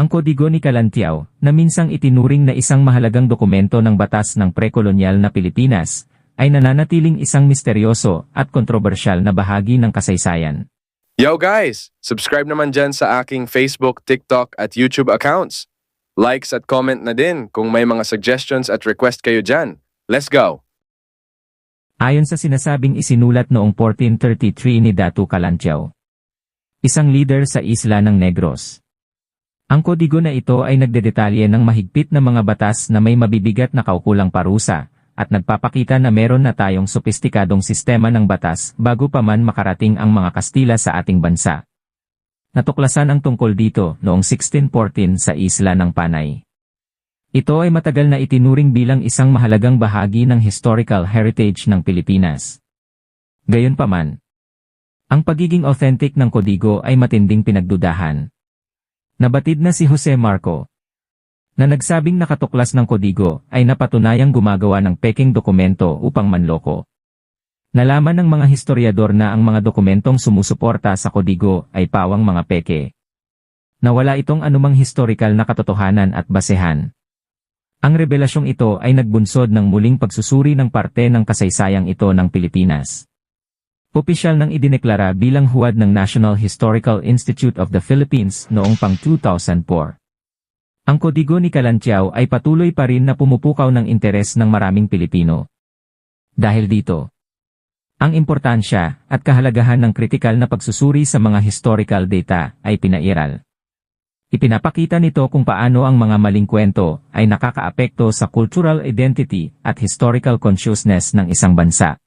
Ang Kodigo ni Kalantiaw, na minsang itinuring na isang mahalagang dokumento ng batas ng prekolonyal na Pilipinas, ay nananatiling isang misteryoso at kontrobersyal na bahagi ng kasaysayan. Yo guys! Subscribe naman dyan sa aking Facebook, TikTok at YouTube accounts. Likes at comment na din kung may mga suggestions at request kayo dyan. Let's go! Ayon sa sinasabing isinulat noong 1433 ni Datu Kalantiaw, isang leader sa isla ng Negros. Ang kodigo na ito ay nagdedetalye ng mahigpit na mga batas na may mabibigat na kaukulang parusa, at nagpapakita na meron na tayong sopistikadong sistema ng batas bago pa man makarating ang mga Kastila sa ating bansa. Natuklasan ang tungkol dito noong 1614 sa isla ng Panay. Ito ay matagal na itinuring bilang isang mahalagang bahagi ng historical heritage ng Pilipinas. Gayunpaman, ang pagiging authentic ng kodigo ay matinding pinagdudahan. Nabatid na si Jose Marco, na nagsabing nakatuklas ng kodigo ay napatunayang gumagawa ng peking dokumento upang manloko. Nalaman ng mga historiador na ang mga dokumentong sumusuporta sa kodigo ay pawang mga peke. Nawala itong anumang historical na katotohanan at basehan. Ang revelasyong ito ay nagbunsod ng muling pagsusuri ng parte ng kasaysayang ito ng Pilipinas. Opisyal nang idineklara bilang huwad ng National Historical Institute of the Philippines noong pang 2004. Ang kodigo ni Kalantiaw ay patuloy pa rin na pumupukaw ng interes ng maraming Pilipino. Dahil dito, ang importansya at kahalagahan ng kritikal na pagsusuri sa mga historical data ay pinairal. Ipinapakita nito kung paano ang mga maling kwento ay nakakaapekto sa cultural identity at historical consciousness ng isang bansa.